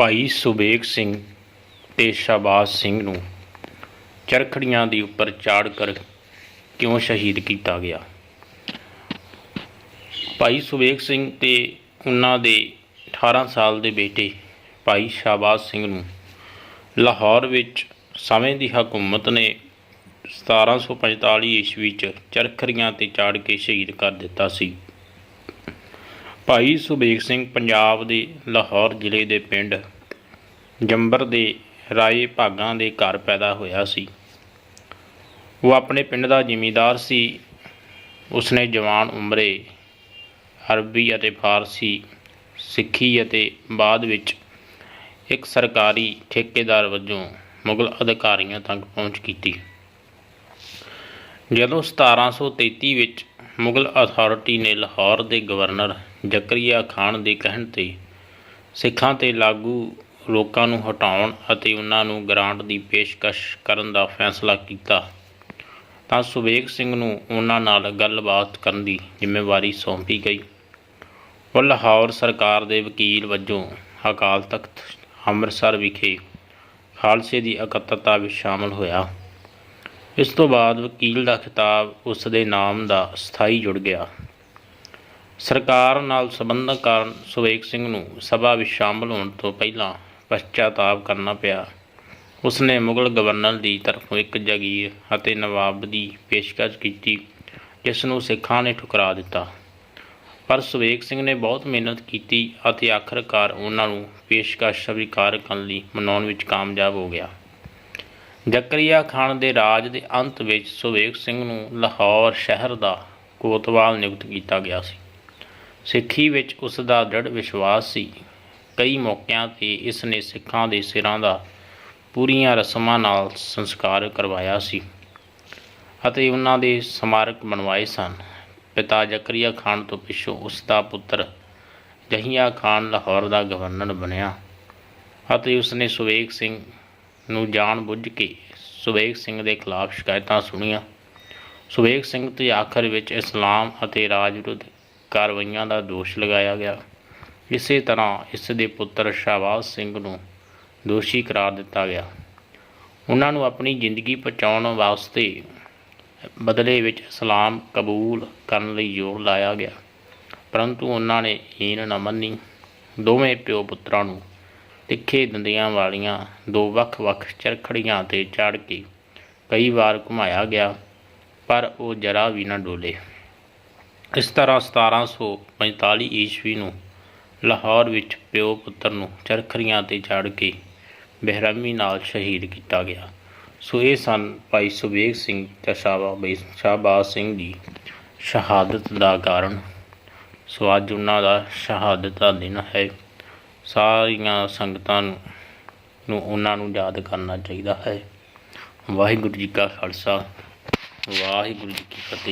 ਭਾਈ ਸੁਬੇਗ ਸਿੰਘ ਤੇ ਸ਼ਾਬਾਸ਼ ਸਿੰਘ ਨੂੰ ਚਰਖੜੀਆਂ ਦੇ ਉੱਪਰ ਚਾੜ ਕਰ ਕਿਉਂ ਸ਼ਹੀਦ ਕੀਤਾ ਗਿਆ? ਭਾਈ ਸੁਬੇਗ ਸਿੰਘ ਤੇ ਉਹਨਾਂ ਦੇ 18 ਸਾਲ ਦੇ ਬੇਟੇ ਭਾਈ ਸ਼ਾਬਾਸ਼ ਸਿੰਘ ਨੂੰ ਲਾਹੌਰ ਵਿੱਚ ਸਮੇਂ ਦੀ ਹਕੂਮਤ ਨੇ 1745 ਈਸਵੀ ਚ ਚਰਖੜੀਆਂ ਤੇ ਚਾੜ ਕੇ ਸ਼ਹੀਦ ਕਰ ਦਿੱਤਾ ਸੀ। ਭਾਈ ਸੁਬੇਗ ਸਿੰਘ ਪੰਜਾਬ ਦੇ ਲਾਹੌਰ ਜ਼ਿਲ੍ਹੇ ਦੇ ਪਿੰਡ ਜੰਬਰ ਦੇ ਰਾਏ ਭਾਗਾਂ ਦੇ ਘਰ ਪੈਦਾ ਹੋਇਆ ਸੀ। ਉਹ ਆਪਣੇ ਪਿੰਡ ਦਾ ਜ਼ਿਮੀਂਦਾਰ ਸੀ। ਉਸਨੇ ਜਵਾਨ ਉਮਰੇ ਅਰਬੀ ਅਤੇ ਫਾਰਸੀ, ਸਿੱਖੀ ਅਤੇ ਬਾਅਦ ਵਿੱਚ ਇੱਕ ਸਰਕਾਰੀ ਠੇਕੇਦਾਰ ਵਜੋਂ ਮੁਗਲ ਅਧਿਕਾਰੀਆਂ ਤੱਕ ਪਹੁੰਚ ਕੀਤੀ। ਜਦੋਂ 1733 ਵਿੱਚ ਮੁਗਲ ਅਥਾਰਟੀ ਨੇ ਲਾਹੌਰ ਦੇ ਗਵਰਨਰ ਜ਼ਕਰੀਆ ਖਾਨ ਦੇ ਕਹਿਣ ਤੇ ਸਿੱਖਾਂ ਤੇ ਲਾਗੂ ਲੋਕਾਂ ਨੂੰ ਹਟਾਉਣ ਅਤੇ ਉਹਨਾਂ ਨੂੰ ਗ੍ਰਾਂਟ ਦੀ ਪੇਸ਼ਕਸ਼ ਕਰਨ ਦਾ ਫੈਸਲਾ ਕੀਤਾ। ਤਾਂ ਸੁਬੇਗ ਸਿੰਘ ਨੂੰ ਉਹਨਾਂ ਨਾਲ ਗੱਲਬਾਤ ਕਰਨ ਦੀ ਜ਼ਿੰਮੇਵਾਰੀ ਸੌਂਪੀ ਗਈ। ਉਹ ਲਾਹੌਰ ਸਰਕਾਰ ਦੇ ਵਕੀਲ ਵਜੋਂ ਅਕਾਲ ਤਖਤ ਅੰਮ੍ਰਿਤਸਰ ਵਿਖੇ ਖਾਲਸੇ ਦੀ ਇਕੱਤਰਤਾ ਵਿੱਚ ਸ਼ਾਮਲ ਹੋਇਆ। ਇਸ ਤੋਂ ਬਾਅਦ ਵਕੀਲ ਦਾ ਖਿਤਾਬ ਉਸ ਦੇ ਨਾਮ ਦਾ ਸਥਾਈ ਜੁੜ ਗਿਆ। ਸਰਕਾਰ ਨਾਲ ਸੰਬੰਧਨ ਕਾਰਨ ਸੁਵੇਕ ਸਿੰਘ ਨੂੰ ਸਭਾ ਵਿੱਚ ਸ਼ਾਮਲ ਹੋਣ ਤੋਂ ਪਹਿਲਾਂ ਪਛਤਾਤਾਪ ਕਰਨਾ ਪਿਆ। ਉਸਨੇ ਮੁਗਲ ਗਵਰਨਰ ਦੀ ਤਰਫੋਂ ਇੱਕ ਜਗੀਰ ਅਤੇ ਨਵਾਬ ਦੀ ਪੇਸ਼ਕਸ਼ ਕੀਤੀ, ਜਿਸ ਨੂੰ ਸਿੱਖਾਂ ਨੇ ਠੁਕਰਾ ਦਿੱਤਾ। ਪਰ ਸੁਵੇਕ ਸਿੰਘ ਨੇ ਬਹੁਤ ਮਿਹਨਤ ਕੀਤੀ ਅਤੇ ਆਖਰਕਾਰ ਉਹਨਾਂ ਨੂੰ ਪੇਸ਼ਕਸ਼ ਸਵੀਕਾਰ ਕਰਨ ਲਈ ਮਨਾਉਣ ਵਿੱਚ ਕਾਮਯਾਬ ਹੋ ਗਿਆ। ਜ਼ਕਰੀਆ ਖਾਨ ਦੇ ਰਾਜ ਦੇ ਅੰਤ ਵਿੱਚ ਸੁਵੇਕ ਸਿੰਘ ਨੂੰ ਲਾਹੌਰ ਸ਼ਹਿਰ ਦਾ ਕੋਤਵਾਲ ਨਿਯੁਕਤ ਕੀਤਾ ਗਿਆ ਸੀ। ਸਿੱਖੀ ਵਿੱਚ ਉਸ ਦਾ ਦ੍ਰਿੜ ਵਿਸ਼ਵਾਸ ਸੀ। ਕਈ ਮੌਕਿਆਂ ਤੇ ਇਸ ਨੇ ਸਿੱਖਾਂ ਦੇ ਸਿਰਾਂ ਦਾ ਪੂਰੀਆਂ ਰਸਮਾਂ ਨਾਲ ਸੰਸਕਾਰ ਕਰਵਾਇਆ ਸੀ ਅਤੇ ਉਹਨਾਂ ਦੇ ਸਮਾਰਕ ਬਣਵਾਏ ਸਨ। ਪਿਤਾ ਜ਼ਕਰੀਆ ਖਾਨ ਤੋਂ ਪਿੱਛੋਂ ਉਸ ਦਾ ਪੁੱਤਰ ਜਹੀਆ ਖਾਨ ਲਾਹੌਰ ਦਾ ਗਵਰਨਰ ਬਣਿਆ ਅਤੇ ਉਸਨੇ ਸੁਵੇਗ ਸਿੰਘ ਨੂੰ ਜਾਣ ਬੁੱਝ ਕੇ ਸੁਵੇਗ ਸਿੰਘ ਦੇ ਖਿਲਾਫ ਸ਼ਿਕਾਇਤਾਂ ਸੁਣੀਆਂ। ਸੁਵੇਗ ਸਿੰਘ ਤੇ ਆਖਰ ਵਿੱਚ ਇਸਲਾਮ ਅਤੇ ਰਾਜ ਵਿਰੁੱਧ ਕਾਰਵਾਈਆਂ ਦਾ ਦੋਸ਼ ਲਗਾਇਆ ਗਿਆ। ਇਸੇ ਤਰ੍ਹਾਂ ਇਸ ਦੇ ਪੁੱਤਰ ਸ਼ਾਬਾਜ਼ ਸਿੰਘ ਨੂੰ ਦੋਸ਼ੀ ਕਰਾਰ ਦਿੱਤਾ ਗਿਆ। ਉਹਨਾਂ ਨੂੰ ਆਪਣੀ ਜ਼ਿੰਦਗੀ ਬਚਾਉਣ ਵਾਸਤੇ ਬਦਲੇ ਵਿੱਚ ਇਸਲਾਮ ਕਬੂਲ ਕਰਨ ਲਈ ਜ਼ੋਰ ਲਾਇਆ ਗਿਆ। ਪਰੰਤੂ ਉਹਨਾਂ ਨੇ ਹੀਨ ਨਾ ਮੰਨੀ। ਦੋਵੇਂ ਪਿਓ ਪੁੱਤਰਾਂ ਨੂੰ ਤਿੱਖੇ ਦੰਦੀਆਂ ਵਾਲੀਆਂ ਦੋ ਵੱਖ-ਵੱਖ ਚਰਖੜੀਆਂ ਤੇ ਚੜ੍ਹ ਕੇ ਕਈ ਵਾਰ ਘੁਮਾਇਆ ਗਿਆ, ਪਰ ਉਹ ਜਰਾ ਵੀ ਨਾ ਡੋਲੇ। ਇਸ ਤਰ੍ਹਾਂ 1745 ਈਸਵੀ ਨੂੰ ਲਾਹੌਰ ਵਿੱਚ ਪਿਓ ਪੁੱਤਰ ਨੂੰ ਚਰਖਰੀਆਂ ਤੇ ਚੜ੍ਹ ਕੇ ਬੇਰਹਿਮੀ ਨਾਲ ਸ਼ਹੀਦ ਕੀਤਾ ਗਿਆ। ਸੋ ਇਹ ਸਨ ਭਾਈ ਸੁਬੇਗ ਸਿੰਘ ਤੇ ਸ਼ਾਬਾਜ਼ ਸ਼ਾਹਬਾਜ਼ ਸਿੰਘ ਦੀ ਸ਼ਹਾਦਤ ਦਾ ਕਾਰਨ। ਸੋ ਅੱਜ ਉਹਨਾਂ ਦਾ ਸ਼ਹਾਦਤ ਦਾ ਦਿਨ ਹੈ। ਸਾਰੀਆਂ ਸੰਗਤਾਂ ਨੂੰ ਨੂੰ ਉਹਨਾਂ ਨੂੰ ਯਾਦ ਕਰਨਾ ਚਾਹੀਦਾ ਹੈ। ਵਾਹਿਗੁਰੂ ਜੀ ਕਾ ਖਾਲਸਾ, ਵਾਹਿਗੁਰੂ ਜੀ ਕੀ ਫਤਿਹ।